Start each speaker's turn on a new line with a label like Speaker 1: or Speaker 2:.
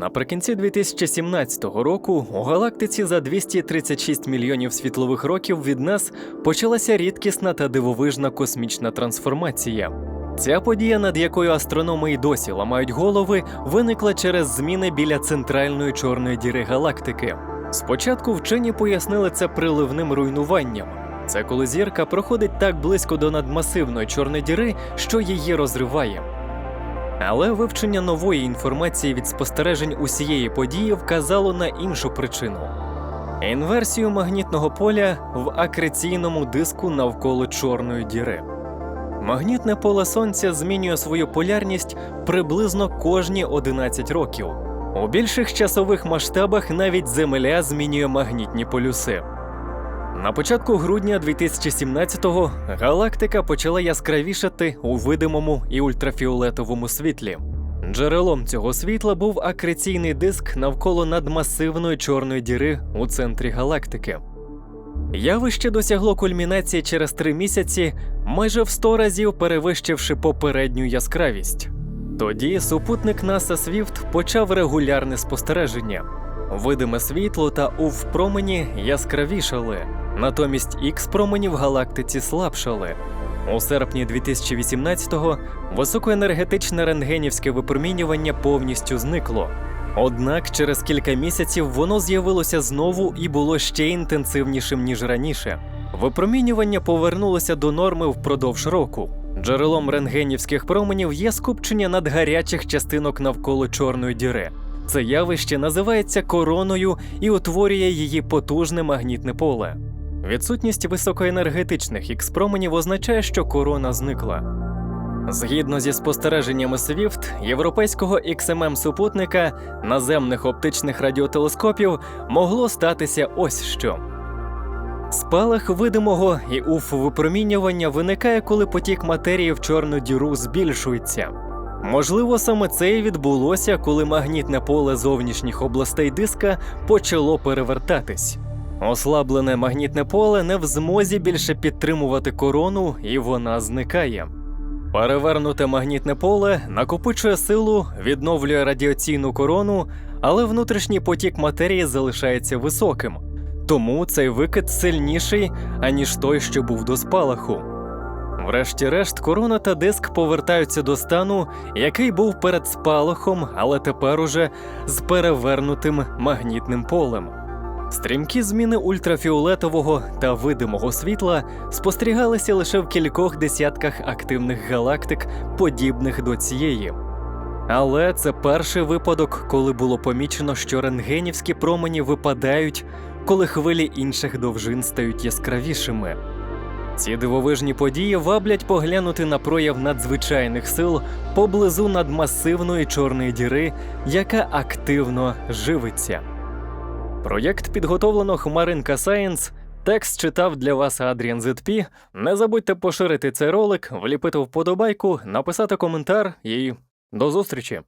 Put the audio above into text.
Speaker 1: Наприкінці 2017 року у галактиці за 236 мільйонів світлових років від нас почалася рідкісна та дивовижна космічна трансформація. Ця подія, над якою астрономи й досі ламають голови, виникла через зміни біля центральної чорної діри галактики. Спочатку вчені пояснили це приливним руйнуванням. Це коли зірка проходить так близько до надмасивної чорної діри, що її розриває. Але вивчення нової інформації від спостережень усієї події вказало на іншу причину інверсію магнітного поля в акреційному диску навколо чорної діри. Магнітне поле Сонця змінює свою полярність приблизно кожні 11 років. У більших часових масштабах навіть Земля змінює магнітні полюси. На початку грудня 2017-го галактика почала яскравішати у видимому і ультрафіолетовому світлі. Джерелом цього світла був акреційний диск навколо надмасивної чорної діри у центрі галактики. Явище досягло кульмінації через три місяці, майже в 100 разів перевищивши попередню яскравість. Тоді супутник НАСА Свіфт почав регулярне спостереження. Видиме світло та ув промені яскравішали, натомість ікс промені в галактиці слабшали. У серпні 2018-го високоенергетичне рентгенівське випромінювання повністю зникло. Однак через кілька місяців воно з'явилося знову і було ще інтенсивнішим ніж раніше. Випромінювання повернулося до норми впродовж року. Джерелом рентгенівських променів є скупчення надгарячих частинок навколо чорної діри. Це явище називається короною і утворює її потужне магнітне поле. Відсутність високоенергетичних ікс-променів означає, що корона зникла. Згідно зі спостереженнями SWIFT, європейського XMM супутника наземних оптичних радіотелескопів могло статися ось що. Спалах видимого і уф випромінювання виникає, коли потік матерії в чорну діру збільшується. Можливо, саме це і відбулося, коли магнітне поле зовнішніх областей диска почало перевертатись. Ослаблене магнітне поле не в змозі більше підтримувати корону, і вона зникає. Перевернуте магнітне поле накопичує силу, відновлює радіаційну корону, але внутрішній потік матерії залишається високим. Тому цей викид сильніший, аніж той, що був до спалаху. Врешті-решт, корона та диск повертаються до стану, який був перед спалахом, але тепер уже з перевернутим магнітним полем. Стрімкі зміни ультрафіолетового та видимого світла спостерігалися лише в кількох десятках активних галактик, подібних до цієї. Але це перший випадок, коли було помічено, що рентгенівські промені випадають, коли хвилі інших довжин стають яскравішими. Ці дивовижні події ваблять поглянути на прояв надзвичайних сил поблизу надмасивної чорної діри, яка активно живиться. Проєкт підготовлено Хмаринка Сайенс. Текст читав для вас Адріан ZP. Не забудьте поширити цей ролик, вліпити вподобайку, написати коментар і до зустрічі!